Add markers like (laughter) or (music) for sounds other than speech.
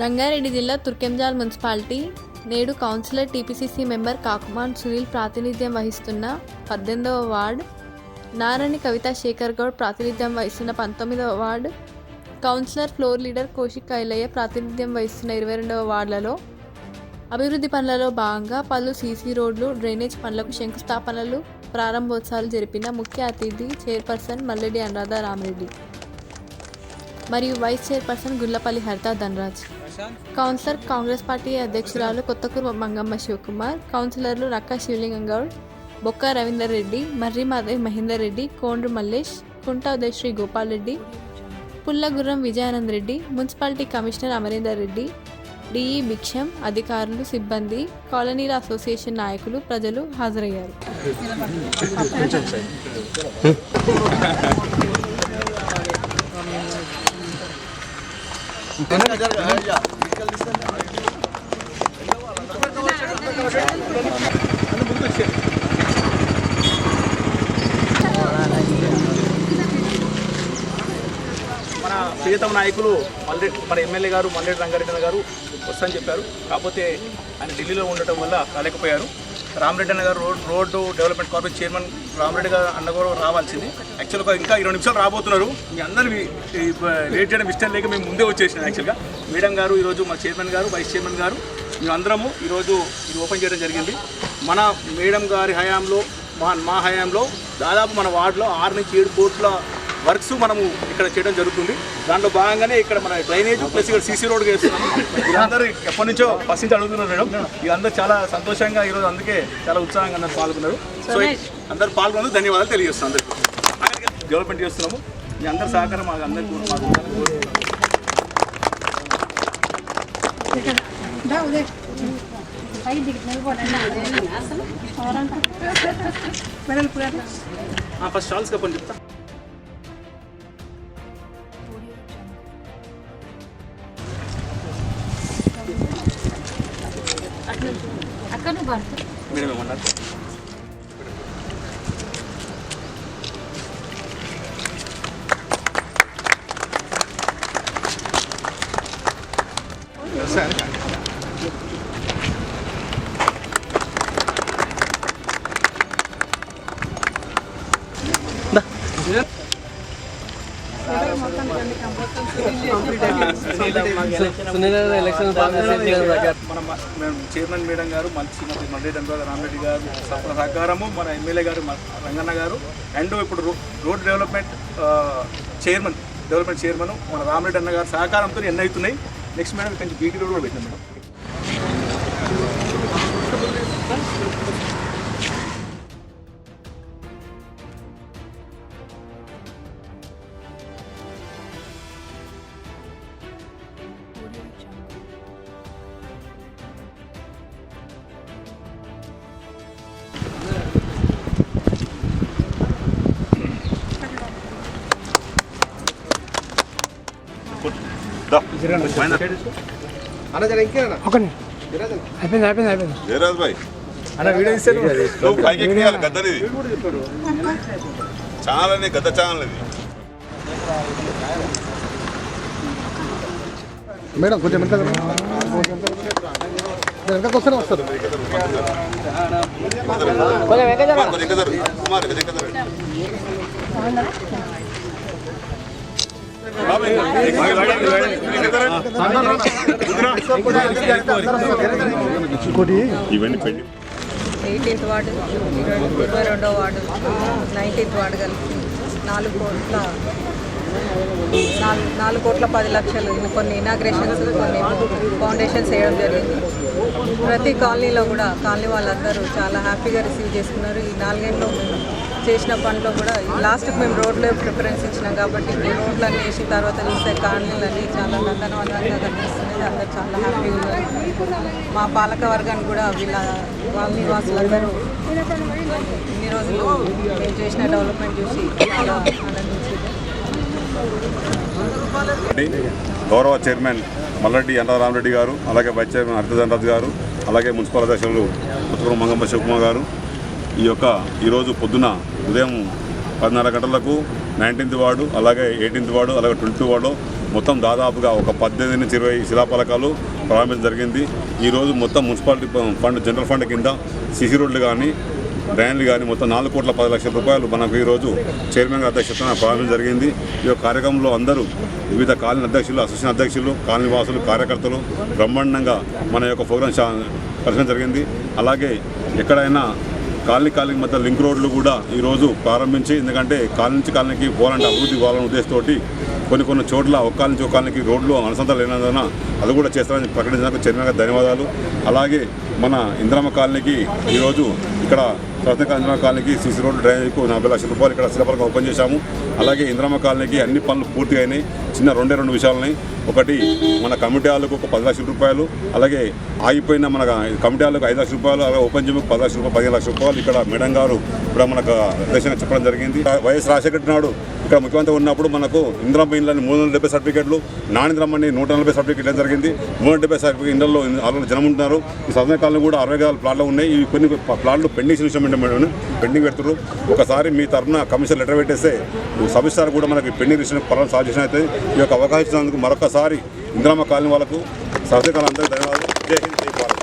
రంగారెడ్డి జిల్లా తుర్కెంజాల్ మున్సిపాలిటీ నేడు councillor TPCC member Kakuman Sunil ప్రాతినిధ్యం వహిస్తున్న పద్దెనిమిదవ వార్డ్ నారాయణి కవిత శేఖర్ గౌడ్ ప్రాతినిధ్యం వహిస్తున్న పంతొమ్మిదవ ward councillor floor leader Kaushik Kailaiah ప్రాతినిధ్యం వహిస్తున్న ఇరవై రెండవ వార్డులలో అభివృద్ధి పనులలో భాగంగా పలు సీసీ రోడ్లు డ్రైనేజ్ పనులకు శంకుస్థాపనలు ప్రారంభోత్సవాలు జరిపిన ముఖ్య అతిథి చైర్పర్సన్ మల్లెడి అనురాధ రామరెడ్డి. మరియు vice chairperson Gullapalli Haritha Dhanaraj. Councillor Congress party అధ్యక్షురాలు కొత్తకూరు మంగమ్మ శివకుమార్ కౌన్సిలర్లు రక్క శివలింగం గౌడ్ బొక్క రవీందర్ రెడ్డి మర్రి Madhavi Mahender Reddy Kondru Mallesh Kunta Udayasri Gopal Reddy Pullagurram Vijayanand Reddy municipality commissioner Amarender Reddy DE Bhiksham అధికారులు సిబ్బంది కాలనీల అసోసియేషన్ నాయకులు ప్రజలు హాజరయ్యారు. (laughs) మన ప్రియతమ నాయకులు మల్లెడ్డి మన ఎమ్మెల్యే గారు మల్లెడ్ రంగారెడ్డి గారు వస్తని చెప్పారు. కాకపోతే ఆయన ఢిల్లీలో ఉండటం వల్ల రాలేకపోయారు. రామరెడ్డి అన్న గారు road road development corporation chairman Ramareddy గారు అన్న కూడా రావాల్సింది. యాక్చువల్గా ఇంకా ఇరవై నిమిషాలు రాబోతున్నారు. మీ అందరివి లేట్ చేయడం ఇష్టం లేక మేము ముందే వచ్చేసినాం యాక్చువల్గా మేడం గారు ఈరోజు మా చైర్మన్ గారు వైస్ చైర్మన్ గారు మేమందరము ఈరోజు ఇది ఓపెన్ చేయడం జరిగింది. మన మేడం గారి హయాంలో మా మా హయాంలో దాదాపు మన వార్డులో ఆరు నుంచి ఏడు కోట్ల వర్క్స్ మనము ఇక్కడ చేయడం జరుగుతుంది. దాంట్లో భాగంగానే ఇక్కడ మన డ్రైనేజ్ ప్లస్ ఇక్కడ సీసీ రోడ్ వీళ్ళందరూ ఎప్పటి నుంచో ఫస్ట్ నుంచి అడుగుతున్నారు మేడం. వీళ్ళందరూ చాలా సంతోషంగా ఈరోజు అందుకే చాలా ఉత్సాహంగా అందరూ పాల్గొన్నారు. సో అందరూ పాల్గొన్నందుకు ధన్యవాదాలు తెలియజేస్తాం అందరికీ. డెవలప్మెంట్ చేస్తున్నాము. మీ అందరి సహకారం మాకు అందరికీ. ఫస్ట్ స్టాల్స్ కప్పని చెప్తా. మేడం ఏమన్నారు మన మ- మేము చైర్మన్ మేడం గారు మన శ్రీమతి మల్రెడ్డి అనురాధ రామరెడ్డి గారు సఫల సహకారము మన ఎమ్మెల్యే గారు రంగన్న గారు అండ్ ఇప్పుడు road development chairman development chairman మన రామరెడ్డి అన్న గారు సహకారంతో ఎన్ని అవుతున్నాయి? నెక్స్ట్ మేడం కొంచెం బీటీ రోడ్ కూడా పెట్టినాం మేడం. అయిపోయింది అయిపోయింది అయిపోయింది. జయరాజ్ భాయ్. అన్న వీడియో ఇస్తారు నువ్వు పైకి ఎక్కియాలి గద్దది ఛానల్ అని గద్ద ఛానల్ ఇది మేడం కొంచెం వెనక వెనకకు వస్తారు. కుమార్ కొంచెం ఇవన్నీ పెండి ఎయిటీన్త్ వార్డు ఇరవై రెండో వార్డు నైన్టీన్త్ వార్డు కలిపి నాలుగు కోట్ల నాలుగు నాలుగు కోట్ల పది లక్షలు. కొన్ని ఇనాగ్రేషన్స్ కొన్ని ఫౌండేషన్స్ వేయడం జరిగింది. ప్రతి కాలనీలో కూడా కాలనీ వాళ్ళందరూ చాలా హ్యాపీగా రిసీవ్ చేసుకున్నారు. ఈ నాలుగేళ్ళలో చేసిన పనిలో కూడా లాస్ట్కి మేము రోడ్లే ప్రిఫరెన్స్ ఇచ్చినాం కాబట్టి ఇప్పుడు రోడ్లన్నీ వేసిన తర్వాత చూస్తే కాలనీలన్నీ చాలా నందనవనంగా కనిపిస్తున్నాయి. అందరు చాలా హ్యాపీగా ఉన్నారు. మా పాలక వర్గాన్ని కూడా వీళ్ళ వాళ్ళ నివాసులందరూ ఇన్ని రోజులు మేము చేసిన డెవలప్మెంట్ చూసి చాలా ఆనందించింది. గౌరవ చైర్మన్ మల్లరెడ్డి రామరెడ్డి గారు అలాగే వైస్ చైర్మన్ హరితధనరాజు గారు అలాగే మున్సిపల్ అధ్యక్షులు కొత్తగూడెం మంగమ్మ శివకుమార్ గారు ఈ యొక్క ఈరోజు పొద్దున ఉదయం పదిన్నర గంటలకు నైన్టీన్త్ వార్డు అలాగే ఎయిటీన్త్ వార్డు అలాగే ట్వంటీ వార్డు మొత్తం దాదాపుగా ఒక పద్దెనిమిది నుంచి ఇరవై శిలాఫలకాలు ప్రారంభించడం జరిగింది. ఈరోజు మొత్తం మున్సిపాలిటీ ఫండ్ జనరల్ ఫండ్ కింద సిసి రోడ్లు కానీ డ్రైన్లు కానీ మొత్తం నాలుగు కోట్ల పది లక్షల రూపాయలు మనకు ఈరోజు చైర్మన్ గారి అధ్యక్షతన ప్రారంభం జరిగింది. ఈ యొక్క కార్యక్రమంలో అందరూ వివిధ కాలనీ అధ్యక్షులు అసోసియేషన్ అధ్యక్షులు కాలనీ వాసులు కార్యకర్తలు బ్రహ్మాండంగా మన యొక్క ప్రోగ్రాం పరిచయం జరిగింది. అలాగే ఎక్కడైనా కాలనీ కాలనీ మధ్య లింక్ రోడ్లు కూడా ఈరోజు ప్రారంభించి ఎందుకంటే కాలనీ నుంచి కాలనీకి పోవాలంటే అభివృద్ధి పోవాలనే ఉద్దేశంతోటి కొన్ని కొన్ని చోట్ల ఒక కాలనీ నుంచి ఒక కాలనీకి రోడ్లు అనుసంధానం లేనందున అది కూడా చేస్తారని ప్రకటించినందుకు చైర్మన్ ధన్యవాదాలు. అలాగే మన ఇంద్రమ్మ కాలనీకి ఈరోజు ఇక్కడ ప్రత్యేక ఇంద్రమ్మ కాలనీకి సిసి రోడ్డు డ్రైనేజ్కు నలభై లక్షల రూపాయలు ఇక్కడ శిలపలకం ఓపెన్ చేశాము. అలాగే ఇంద్రమ్మ కాలనీకి అన్ని పనులు పూర్తి అయినాయి. చిన్న రెండే రెండు విషయాలని ఒకటి మన కమిటీ హాలకు ఒక పది లక్షల రూపాయలు అలాగే ఆగిపోయిన మన కమిటీ హాలకు ఐదు లక్షల రూపాయలు అలాగే ఓపెన్ జిమ్కి పది లక్షల రూపాయలు పదిహేను లక్షల రూపాయలు ఇక్కడ మేడం గారు ఇక్కడ మనకు దేశంగా చెప్పడం జరిగింది. వైఎస్ రాజశేఖర నాడు ఇక్కడ ముఖ్యమంత్రి ఉన్నప్పుడు మనకు ఇంద్రమ్మ ఇండ్లని మూడు వందల డెబ్బై సర్టిఫికేట్లు నానింద్రమ్మని నూట నలభై సర్టిఫికేట్ ఇవ్వడం జరిగింది. మూడు వందల డెబ్బై సర్టిఫికేట్ ఇండ్లలో ఆరు జనం ఉంటున్నారు. ఈ సదన కాలంలో కూడా అరవై వేల ప్లాట్లు ఉన్నాయి. ఈ కొన్ని ప్లాట్లు పెండింగ్ సిస్టమ్ మేడం పెండింగ్ పెడుతున్నారు ఒకసారి మీ తరఫున కమిషన్ లెటర్ పెట్టేస్తే సబిస్టార్ కూడా మనకి పెండింగ్ రిజిస్ట్రేషన్ పనులు సాల్వ్ చేసిన అయితే ఈ యొక్క అవకాశం ఇచ్చినందుకు మరొకసారి ఇందిరామ కాలనీ వాళ్ళకు సహజ అందరికీ ధన్యవాదాలు. జై హింద్ జై భారత్.